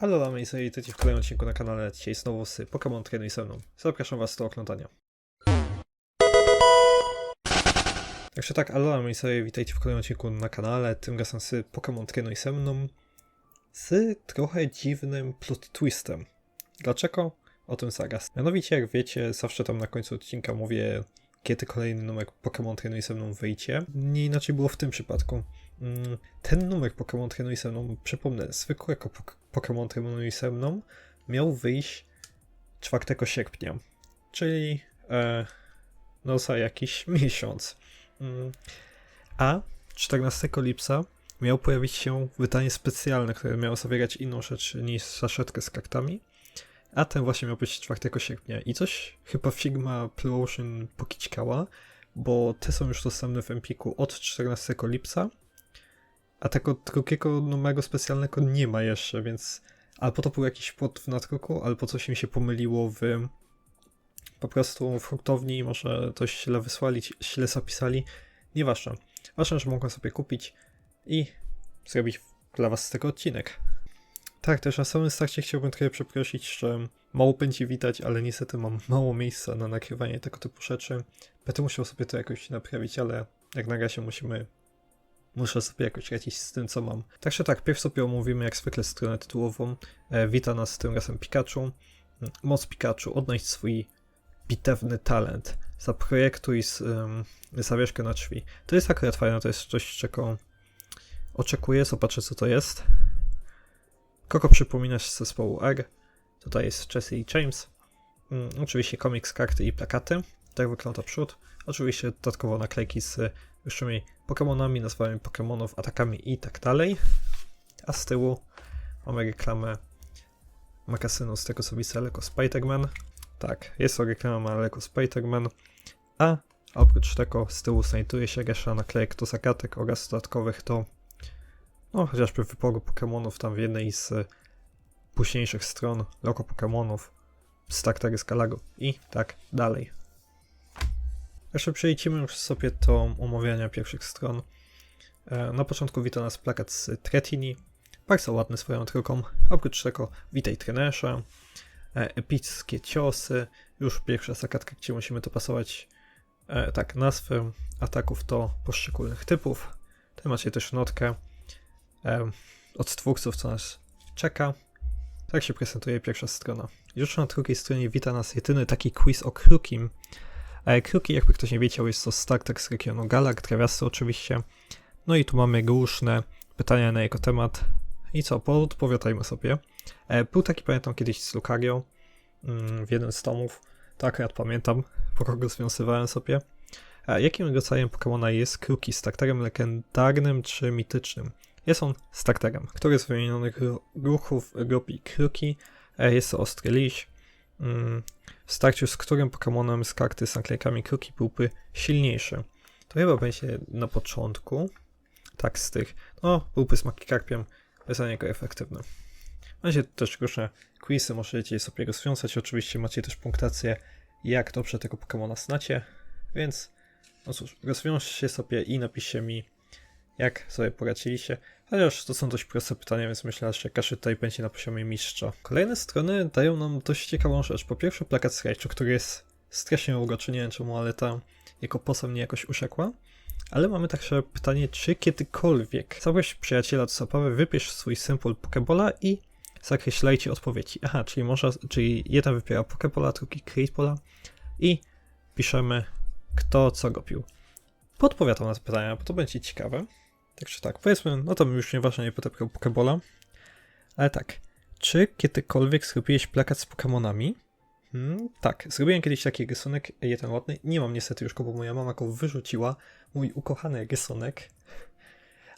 Halo, lamy i sobie w kolejnym odcinku na kanale. Dzisiaj znowu z Pokémon Trenuj ze mną. Zapraszam was do oglądania. Także tak, halo, lamy i sobie witajcie w kolejnym odcinku na kanale. Tym razem z Pokémon Trenuj ze mną. Z trochę dziwnym plot twistem. Dlaczego? O tym zaraz. Mianowicie, jak wiecie, zawsze tam na końcu odcinka mówię, kiedy kolejny numer Pokémon Trenuj ze mną wyjdzie. Nie inaczej było w tym przypadku. Mm, Ten numer Pokémon Trenuj ze mną, przypomnę, zwykłego pok- Pokémon Trenuj ze mną miał wyjść 4 sierpnia, czyli e, no za jakiś miesiąc. Mm, A 14 lipca miał pojawić się wydanie specjalne, które miało zawierać inną rzecz niż saszetkę z kartami. A ten właśnie miał być 4 sierpnia. I coś chyba Blue Ocean pokićkała, bo te są już dostępne w Empiku od 14 lipca, a tego drugiego numeru specjalnego nie ma jeszcze, więc albo to był jakiś płot w nadruku, albo coś mi się pomyliło w po prostu w hurtowni, może coś źle wysłali, źle zapisali. Nieważne. Ważne, że mogłem sobie kupić i zrobić dla was z tego odcinek. Tak, też na samym starcie chciałbym trochę przeprosić, że mało będzie widać, ale niestety mam mało miejsca na nagrywanie tego typu rzeczy. Będę musiał sobie to jakoś naprawić, ale jak na razie musimy Muszę sobie jakoś radzić z tym, co mam. Także tak, pierw sobie omówimy jak zwykle stronę tytułową. E, wita nas tym razem Pikachu. Moc Pikachu, odnajść swój bitewny talent. Zaprojektuj z, zawieszkę na drzwi. To jest akurat fajne, to jest coś, czego oczekuję. Zobaczę, co to jest. Kogo przypominasz z zespołu R? Tutaj jest Jesse James. Mm, oczywiście komiks, karty i plakaty. Tak wygląda przód. Oczywiście dodatkowo naklejki z wyższymi Pokémonami, nazwami Pokémonów, atakami i tak dalej. A z tyłu mamy reklamę magazynu z tego co widzę, Lego Spider-Man. Tak, jest to reklama Lego Spider-Man. A oprócz tego z tyłu znajduje się reszta naklejek do zagadek oraz dodatkowych do no chociażby wyboru Pokémonów tam w jednej z e, późniejszych stron logo Pokémonów, startery z Galago i tak dalej. Jeszcze przejdźmy już sobie do omawiania pierwszych stron. E, Na początku wita nas plakat z Tretini. Bardzo ładny swoją drogą. Oprócz tego witaj trenerze. E, Epickie ciosy. Już pierwsza zagadka, gdzie musimy dopasować tak, nazwy ataków do poszczególnych typów. Tutaj macie też notkę od twórców, co nas czeka. Tak się prezentuje pierwsza strona. Już na drugiej stronie wita nas jedyny taki quiz o Krukim, E, Kruki, jakby ktoś nie wiedział, jest to starter z regionu Galak, trawiasty oczywiście. No i tu mamy różne pytania na jego temat. I co, podpowiadajmy sobie. E, Był taki, pamiętam, kiedyś z Lucario mm, w jednym z tomów. To akurat pamiętam, po kogo związywałem sobie. E, Jakim rodzajem Pokémona jest Kruki? Starterem legendarnym czy mitycznym? Jest on starterem, który z wymienionych ru- ruchów robi Kruki. E, Jest to ostry liść. Mm, w starciu z którym Pokémonem z karty z naklejkami Kruki byłby silniejszy. To chyba będzie na początku. Tak, z tych. No, byłby z Magikarpiem, jest za niego efektywny. Macie też różne quizy, możecie je sobie rozwiązać. Oczywiście macie też punktację, jak dobrze tego Pokémona znacie. Więc, no cóż, rozwiążcie sobie i napiszcie mi, jak sobie poradziliście. Chociaż to są dość proste pytania, więc myślę, że każdy tutaj będzie na poziomie mistrza. Kolejne strony dają nam dość ciekawą rzecz. Po pierwsze plakat z który jest strasznie uroczy, nie wiem czemu, ale ta jego posa mnie jakoś uszekła. Ale mamy także pytanie, czy kiedykolwiek zabrać przyjaciela do zabawy, wypisz swój symbol Pokebola i zakreślajcie odpowiedzi. Aha, czyli można, czyli jeden wybiera Pokebola, drugi Creepola i piszemy kto co robił. Podpowiadam na te pytania, bo to będzie ciekawe. Także tak, powiedzmy, no to już nieważne, nie potem Pokebola. Ale tak, czy kiedykolwiek zrobiłeś plakat z Pokemonami? Hmm, tak, zrobiłem kiedyś taki rysunek, jeden ładny. Nie mam niestety już go, bo moja mama go wyrzuciła. Mój ukochany rysunek.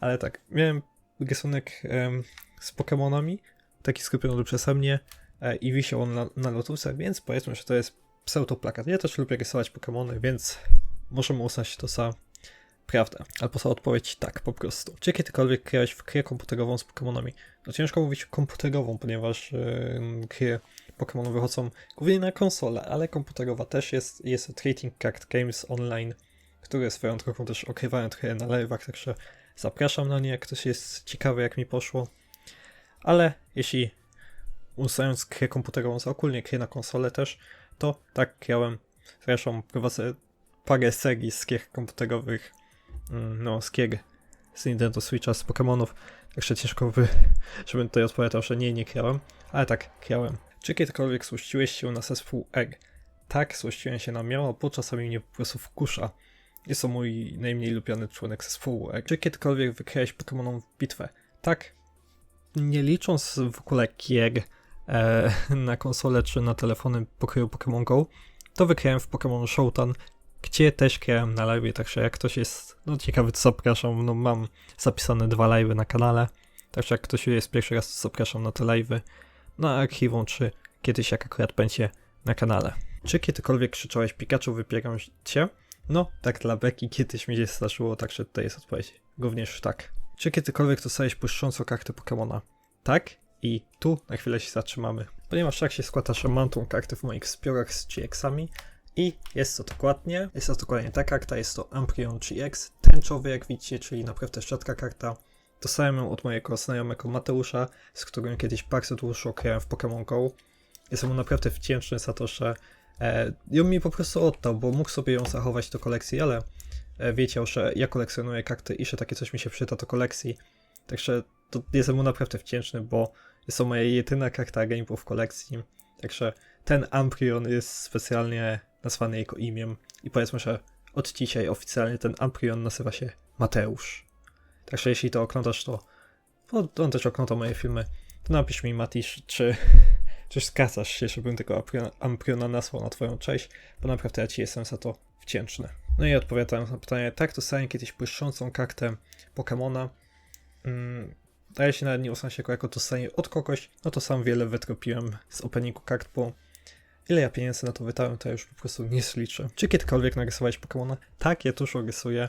Ale tak, miałem rysunek em, z Pokemonami, taki skupiony przeze mnie e, i wisiał on na, na lotusach, więc powiedzmy, że to jest pseudoplakat. Ja też lubię rysować Pokemony, więc możemy uznać to za prawdę. Albo za odpowiedź tak, po prostu. Czy kiedykolwiek grałeś w grę komputerową z Pokemonami? No ciężko mówić komputerową, ponieważ yy, gry Pokémon wychodzą głównie na konsolę, ale komputerowa też jest. Jest Trading Card Games Online, które swoją drogą też okrywają trochę na live'ach, także zapraszam na nie, jak ktoś jest ciekawy, jak mi poszło. Ale jeśli ustawiając grę komputerową za ogólnie grę na konsolę też, to tak grałem. Zresztą prowadzę parę serii z gier komputerowych, no z gier z Nintendo Switcha, z Pokémonów, także ciężko by, żebym tutaj odpowiadał, że nie, nie grałem, ale tak, grałem. Czy kiedykolwiek złościłeś się na zespół Egg? Tak, złościłem się na miało, bo czasami mnie po prostu wkusza. Jest to mój najmniej lubiany członek zespołu Egg. Czy kiedykolwiek wygrałeś Pokémoną bitwę? Tak. Nie licząc w ogóle gier e, na konsolę czy na telefony pokroju Pokémon Go, to wygrałem w Pokémon Showdown, gdzie też grałem na live, także jak ktoś jest no, ciekawy, to zapraszam. No, mam zapisane dwa live'y na kanale, także jak ktoś jest pierwszy raz, to zapraszam na te live'y na archiwum, czy kiedyś jak akurat będzie na kanale. Czy kiedykolwiek krzyczałeś Pikachu, wypieram cię? No, tak dla beki kiedyś mi się zdarzyło, także tutaj jest odpowiedź. Również tak. Czy kiedykolwiek dostałeś błyszczącą kartę Pokemona? Tak. I tu na chwilę się zatrzymamy. Ponieważ tak się składa, że mam tą kartę w moich zbiorach z GX-ami i jest to dokładnie, jest to dokładnie ta karta, jest to Amprion GX, tęczowy jak widzicie, czyli naprawdę rzadka karta. Dostałem ją od mojego znajomego Mateusza, z którym kiedyś bardzo dłuższą grałem w Pokémon Go. Jestem mu naprawdę wdzięczny za to, że e, ją mi po prostu oddał, bo mógł sobie ją zachować do kolekcji, ale e, wiedział, że ja kolekcjonuję karty i że takie coś mi się przyda do kolekcji. Także to jestem mu naprawdę wdzięczny, bo jest to moja jedyna karta game'ów w kolekcji. Także ten Amprion jest specjalnie nazwany jego imieniem i powiedzmy, że od dzisiaj oficjalnie ten Amprion nazywa się Mateusz. Także jeśli to oglądasz, to on też ogląda moje filmy, to napisz mi Matisz, czy, czy zgadzasz się, żebym tego Ampriona, nazwał na twoją cześć, bo naprawdę ja ci jestem za to wdzięczny. No i odpowiadając na pytanie, tak, dostałem kiedyś błyszczącą kartę Pokemona. Mm, a jeśli nawet nie uznam się go jako dostanie od kogoś, no to sam wiele wytropiłem z openingu kart, bo ile ja pieniędzy na to wydałem, to ja już po prostu nie zliczę. Czy kiedykolwiek narysowałeś Pokemona? Tak, ja dużo rysuję.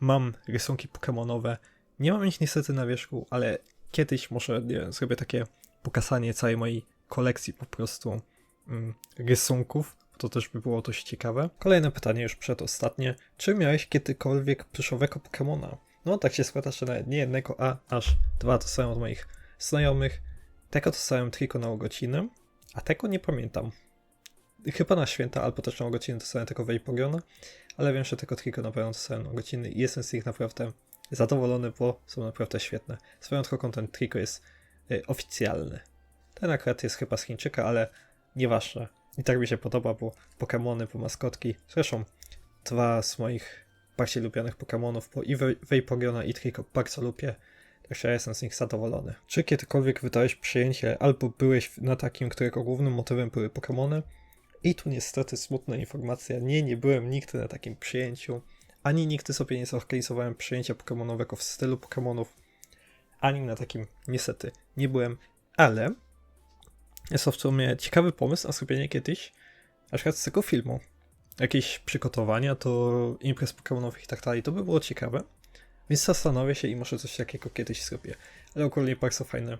Mam rysunki Pokemonowe. Nie mam ich niestety na wierzchu, ale kiedyś może wiem, zrobię takie pokazanie całej mojej kolekcji po prostu mm, rysunków. To też by było dość ciekawe. Kolejne pytanie, już przedostatnie. Czy miałeś kiedykolwiek pluszowego Pokemona? No, tak się składa, że nawet nie jednego, a aż dwa są od moich znajomych. Tego dostałem tylko na godziny, a tego nie pamiętam. Chyba na święta, albo też na godziny dostałem tego Vaporeona, ale wiem, że tego tylko na pewno dostałem na godziny i jestem z nich naprawdę zadowolony, bo są naprawdę świetne. Swoją drogą ten triko jest y, oficjalny. Ten akurat jest chyba z Chińczyka, ale nieważne. I tak mi się podoba, bo Pokémony, bo maskotki. Zresztą dwa z moich bardziej lubianych Pokémonów, bo i Vaporeona i Trico bardzo lubię. Także ja jestem z nich zadowolony. Czy kiedykolwiek wydałeś przyjęcie, albo byłeś na takim, którego głównym motywem były Pokémony? I tu niestety smutna informacja. Nie, nie byłem nigdy na takim przyjęciu. Ani nigdy sobie nie zorganizowałem przyjęcia Pokémonowego w stylu Pokémonów. Ani na takim niestety nie byłem, ale jest to w sumie ciekawy pomysł na zrobienie kiedyś na przykład z tego filmu. Jakieś przygotowania do imprez Pokémonowych i tak dalej. To by było ciekawe. Więc zastanowię się i może coś takiego kiedyś zrobię. Ale ogólnie bardzo fajne.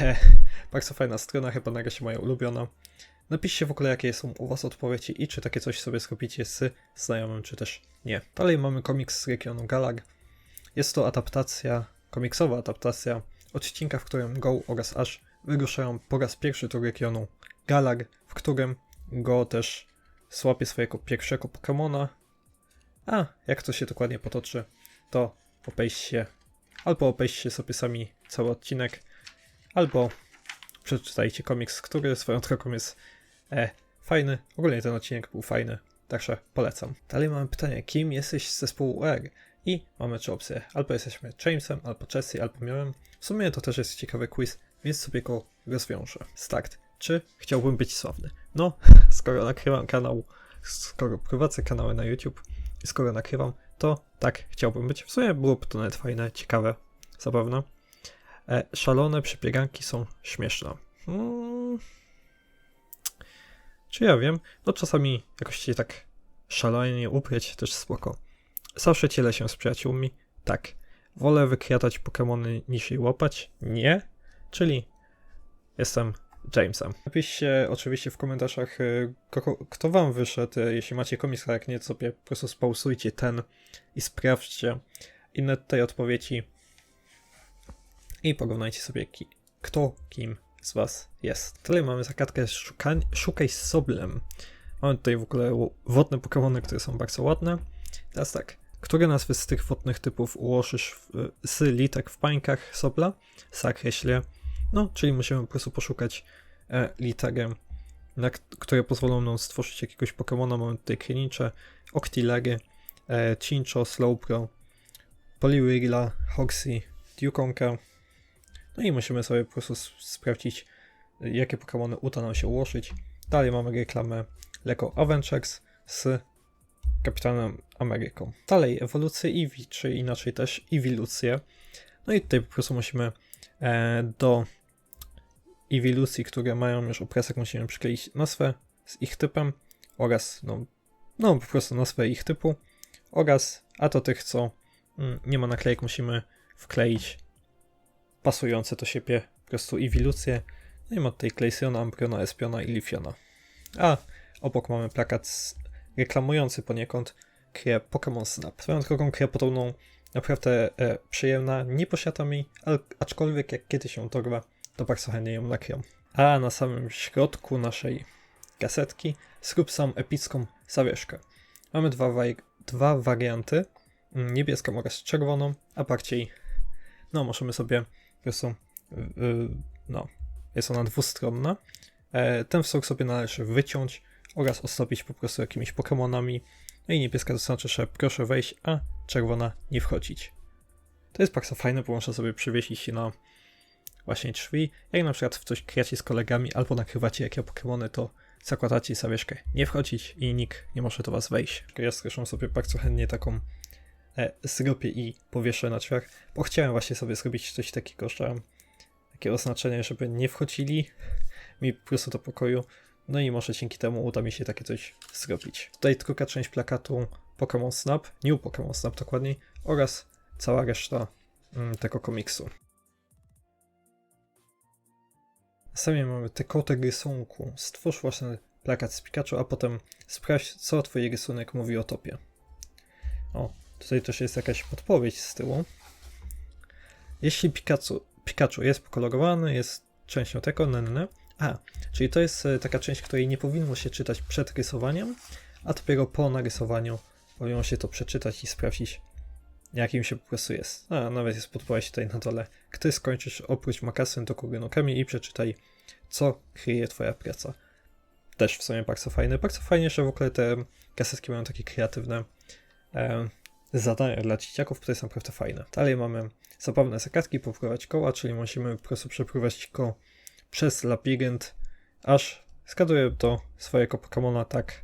E, bardzo fajna strona, chyba na razie moja ulubiona. Napiszcie w ogóle, jakie są u Was odpowiedzi i czy takie coś sobie zrobicie z znajomym, czy też nie. Dalej mamy komiks z regionu Galag. Jest to adaptacja, komiksowa adaptacja odcinka, w którym Go oraz Ash wyruszają po raz pierwszy do regionu Galag, w którym Go też słapie swojego pierwszego Pokémona. A jak to się dokładnie potoczy, to obejście albo obejście sobie sami cały odcinek, albo przeczytajcie komiks, który swoją drogą jest e, fajny. Ogólnie ten odcinek był fajny, także polecam. Dalej mamy pytanie, kim jesteś z zespołu R? I mamy trzy opcje. Albo jesteśmy Jamesem, albo Jesse, albo Miałem. W sumie to też jest ciekawy quiz, więc sobie go rozwiążę. Start. Czy chciałbym być sławny? No, skoro nakrywam kanał, skoro prowadzę kanały na YouTube i skoro nakrywam, to tak chciałbym być. W sumie byłoby to nawet fajne, ciekawe, zabawne. E, szalone przebieganki są śmieszne. Hmm. Czy ja wiem? No czasami jakoś się tak szalenie upreć też spoko. Zawsze cielę się z przyjaciółmi? Tak. Wolę wykradać Pokémony niż je łapać? Nie. Czyli jestem Jamesem. Napiszcie oczywiście w komentarzach, kogo, kto wam wyszedł. y, Jeśli macie komiks, jak nie, sobie po prostu spausujcie ten i sprawdźcie inne tutaj odpowiedzi. I porównajcie sobie, ki, kto kim z Was jest. Tutaj mamy zagadkę szukań, Szukaj z Soblem. Mamy tutaj w ogóle wodne Pokémony, które są bardzo ładne. Teraz tak, które nazwy z tych wodnych typów ułożysz w, z litek w pańkach Sobla? Zakreślę. No, czyli musimy po prostu poszukać e, które pozwolą nam stworzyć jakiegoś Pokémona. Mamy tutaj Krinicze, Octilery, e, Chincho, Slowbro, Poliwhirla, Hoxie, Dukonka. No i musimy sobie po prostu sprawdzić, jakie Pokémony uda nam się ułożyć. Dalej mamy reklamę Lego Avengers z Kapitanem Ameryką. Dalej ewolucję Eevee, czy inaczej też Ewilucję. No i tutaj po prostu musimy e, do Ewilucji, które mają już obrazek, musimy przykleić nazwę z ich typem oraz no, no po prostu nazwę ich typu oraz, a to tych, co mm, nie ma naklejek, musimy wkleić pasujące do siebie po prostu Ewilucję. No i ma tutaj Klejsiona, Ambriona, Espiona i Lifiona. A obok mamy plakat reklamujący poniekąd grę Pokémon Snap. Swoją drogą grę podobną naprawdę e, przyjemna, nie posiada mi, ale, aczkolwiek jak kiedyś ją dorwę, to bardzo chętnie ją nakrę. A na samym środku naszej kasetki zrób sam epicką zawieszkę. Mamy dwa, dwa warianty, mm, niebieską oraz czerwoną, a bardziej, no możemy sobie po prostu, yy, no, jest ona dwustronna. E, ten wzór sobie należy wyciąć, oraz ozdobić po prostu jakimiś Pokémonami. No i niebieska to znaczy, że proszę wejść, a czerwona nie wchodzić. To jest bardzo fajne, bo można sobie przywiesić na właśnie drzwi. Jak na przykład w coś kracie z kolegami albo nakrywacie jakie Pokémony, to zakładacie zawieszkę nie wchodzić i nikt nie może do was wejść. Ja zresztą sobie bardzo chętnie taką zrobię i powieszę na drzwiach, bo chciałem właśnie sobie zrobić coś takiego, że takie oznaczenie, żeby nie wchodzili mi po prostu do pokoju, no i może dzięki temu uda mi się takie coś zrobić. Tutaj druga część plakatu Pokémon Snap, New Pokémon Snap dokładniej, oraz cała reszta mm, tego komiksu. Następnie mamy te kotek rysunku. Stwórz własny plakat z Pikachu, a potem sprawdź, co twój rysunek mówi o topie. O, tutaj też jest jakaś podpowiedź z tyłu. Jeśli Pikachu, Pikachu jest pokolorowany, jest częścią tego, nenne, a, czyli to jest e, taka część, której nie powinno się czytać przed rysowaniem, a dopiero po narysowaniu powinno się to przeczytać i sprawdzić, jakim się po prostu jest. A, nawet jest podpowiedź tutaj na dole. Gdy skończysz, oprócz makasem do kugenokami i przeczytaj, co kryje twoja praca. Też w sumie bardzo fajne. Bardzo fajnie, że w ogóle te kasetki mają takie kreatywne zadania dla dzieciaków, które są naprawdę fajne. Dalej mamy zabawne zagadki, popływać koła, czyli musimy po prostu przepływać koło przez labirynt, aż skaduje do swojego Pokémona tak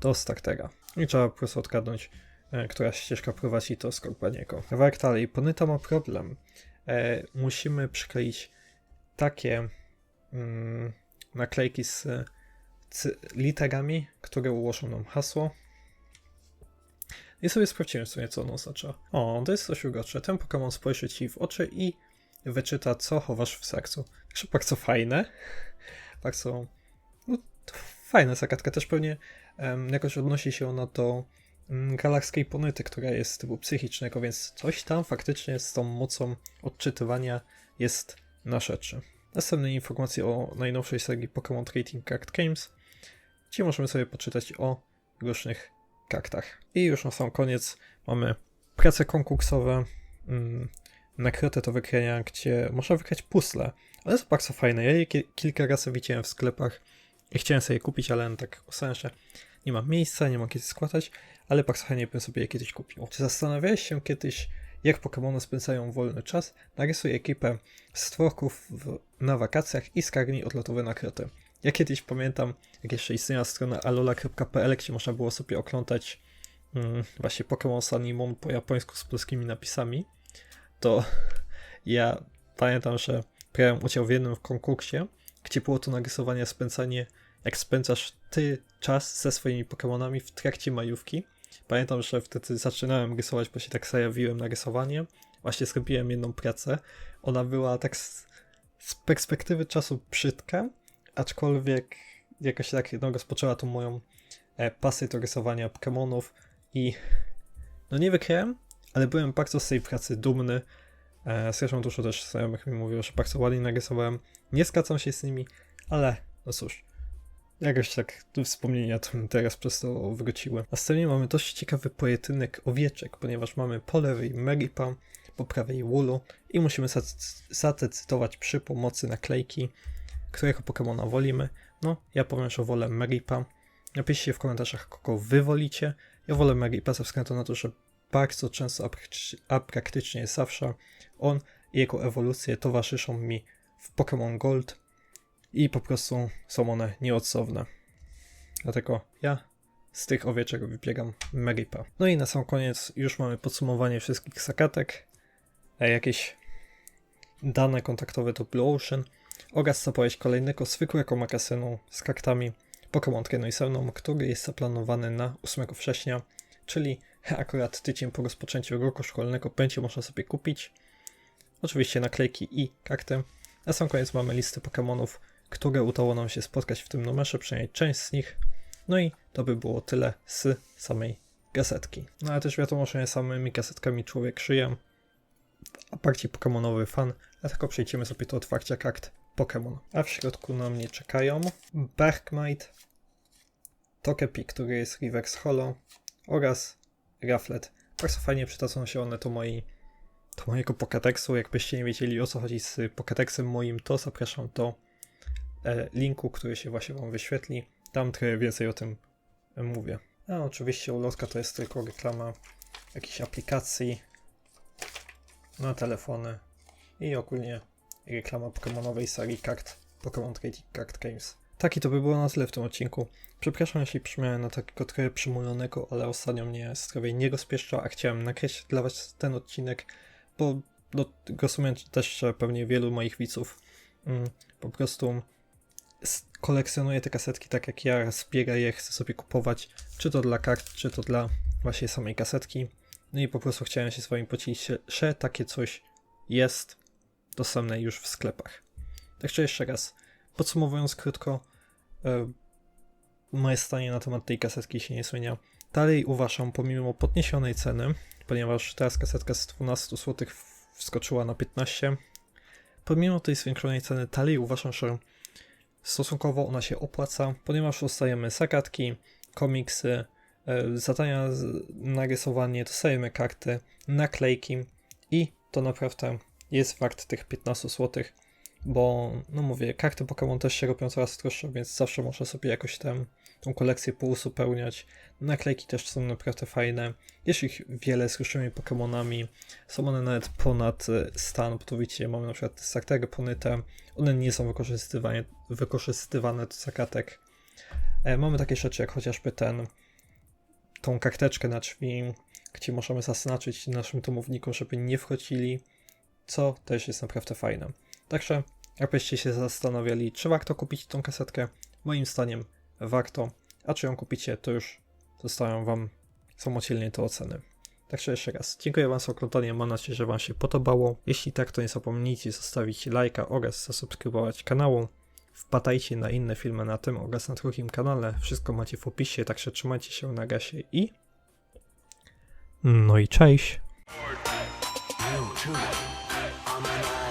do Startera. I trzeba po prostu odgadnąć, e, która ścieżka prowadzi do Skorpaniego. Kawałek dalej. Ponyta ma problem. E, musimy przykleić takie mm, naklejki z, z literami, które ułożą nam hasło. I sobie sumie, co ono oznacza. O, to jest coś urocze. Ten Pokémon spojrzy ci w oczy i wyczyta, co chowasz w sercu. Także bardzo fajne. Bardzo. No, fajna zagadka. Też pewnie um, jakoś odnosi się ona do um, galakskiej ponyty, która jest typu psychicznego, więc coś tam faktycznie z tą mocą odczytywania jest na rzeczy. Następne informacje o najnowszej serii Pokémon Trading Card Games, gdzie możemy sobie poczytać o różnych kartach. I już na sam koniec mamy prace konkursowe. Um, nakryte to wykrania, gdzie można wykrać puzzle. Ale jest bardzo fajne. Ja je kilka razy widziałem w sklepach i chciałem sobie je kupić, ale tak ustałem, nie mam miejsca, nie mam kiedy składać, ale bardzo chętnie bym sobie je kiedyś kupił. Czy zastanawiałeś się kiedyś, jak Pokémony spędzają wolny czas? Narysuj ekipę stworków w, na wakacjach i skarnij odlotowe nakryty. Ja kiedyś pamiętam, jak jeszcze istniała strona alola.pl, gdzie można było sobie oglądać mm, właśnie Pokémon Sun po japońsku z polskimi napisami to ja pamiętam, że brałem udział w jednym konkursie, gdzie było to narysowanie spędzanie, jak spędzasz ty czas ze swoimi Pokémonami w trakcie majówki. Pamiętam, że wtedy zaczynałem rysować, bo się tak zajawiłem na rysowanie. Właśnie zrobiłem jedną pracę. Ona była tak z, z perspektywy czasu brzydka, aczkolwiek jakoś tak no, rozpoczęła tą moją e, pasję do rysowania Pokémonów i no nie wykryłem, ale byłem bardzo z tej pracy dumny. E, zresztą dużo też znajomych mi mówiło, że bardzo ładnie narysowałem. Nie zgadzam się z nimi, ale no cóż. Jakoś tak wspomnienia to teraz przez to wróciły. Na scenie mamy dość ciekawy pojedynek owieczek, ponieważ mamy po lewej Meripa, po prawej Woolu i musimy zadecydować przy pomocy naklejki, którego Pokemona wolimy. No, ja powiem, że wolę Meripa. Napiszcie w komentarzach, kogo wy wolicie. Ja wolę Meripa ze względu na to, że bardzo często, a, praktycznie- zawsze on i jego ewolucje towarzyszą mi w Pokémon Gold i po prostu są one nieodzowne. Dlatego ja z tych owieczek wybieram Meripa. No i na sam koniec już mamy podsumowanie wszystkich zakatek, e, jakieś dane kontaktowe do Blue Ocean oraz zapowiedź kolejnego zwykłego magazynu z kartami Pokémon Treno i Selną, który jest zaplanowany na 8 września, czyli akurat tydzień po rozpoczęciu roku szkolnego będzie można sobie kupić. Oczywiście naklejki i karty. Na sam koniec mamy listę Pokémonów, które udało nam się spotkać w tym numerze, przynajmniej część z nich. No i to by było tyle z samej gazetki. No ale też wiadomo, że nie samymi gazetkami człowiek żyje, a bardziej Pokémonowy fan, dlatego przejdziemy sobie do otwarcia kart Pokémon. A w środku na mnie czekają Bergmite, Togepi, który jest Reverse Holo oraz Rafflet. Bardzo fajnie przydadzą się one do mojej do mojego Pokédexu. Jakbyście nie wiedzieli o co chodzi z Pokédexem moim, to zapraszam do e, linku, który się właśnie wam wyświetli. Tam trochę więcej o tym e, mówię. A oczywiście ulotka to jest tylko reklama jakichś aplikacji na telefony i ogólnie reklama Pokemonowej serii kart Pokémon Trading Card Games. Taki to by było na tyle w tym odcinku. Przepraszam, jeśli brzmiałem na takiego trochę przymulionego, ale ostatnio mnie zdrowie nie rozpieszcza, a chciałem nagrać dla was ten odcinek, bo no, rozumiem też, pewnie wielu moich widzów mm, po prostu kolekcjonuje te kasetki tak jak ja, zbiera je, chce sobie kupować, czy to dla kart, czy to dla właśnie samej kasetki. No i po prostu chciałem się z wami podzielić, że takie coś jest dostępne już w sklepach. Także jeszcze raz, podsumowując krótko, e, moje zdanie na temat tej kasetki się nie zmienia. Dalej uważam, pomimo podniesionej ceny, ponieważ teraz kasetka z 12 zł wskoczyła na 15, pomimo tej zwiększonej ceny, dalej uważam, że stosunkowo ona się opłaca, ponieważ dostajemy zagadki, komiksy, e, zadania na rysowanie, dostajemy karty, naklejki i to naprawdę jest wart tych 15 zł, bo no mówię, karty Pokémon też się robią coraz droższe, więc zawsze można sobie jakoś tę tą kolekcję pouzupełniać. Naklejki też są naprawdę fajne. Jest ich wiele z różnymi Pokémonami. Są one nawet ponad e, stan, bo tu widzicie, mamy na przykład Startery Ponyte. One nie są wykorzystywane, wykorzystywane do zakatek. E, mamy takie rzeczy jak chociażby ten, tą karteczkę na drzwi, gdzie możemy zaznaczyć naszym domownikom, żeby nie wchodzili, co też jest naprawdę fajne. Także, jakbyście się zastanawiali, czy warto kupić tą kasetkę, moim zdaniem warto, a czy ją kupicie, to już zostawiam wam samodzielnie do oceny. Także jeszcze raz, dziękuję wam za oglądanie, mam nadzieję, że wam się podobało. Jeśli tak, to nie zapomnijcie zostawić lajka oraz zasubskrybować kanału. Wpadajcie na inne filmy na tym oraz na drugim kanale, wszystko macie w opisie, także trzymajcie się na gasie i... No i cześć! phenomenon.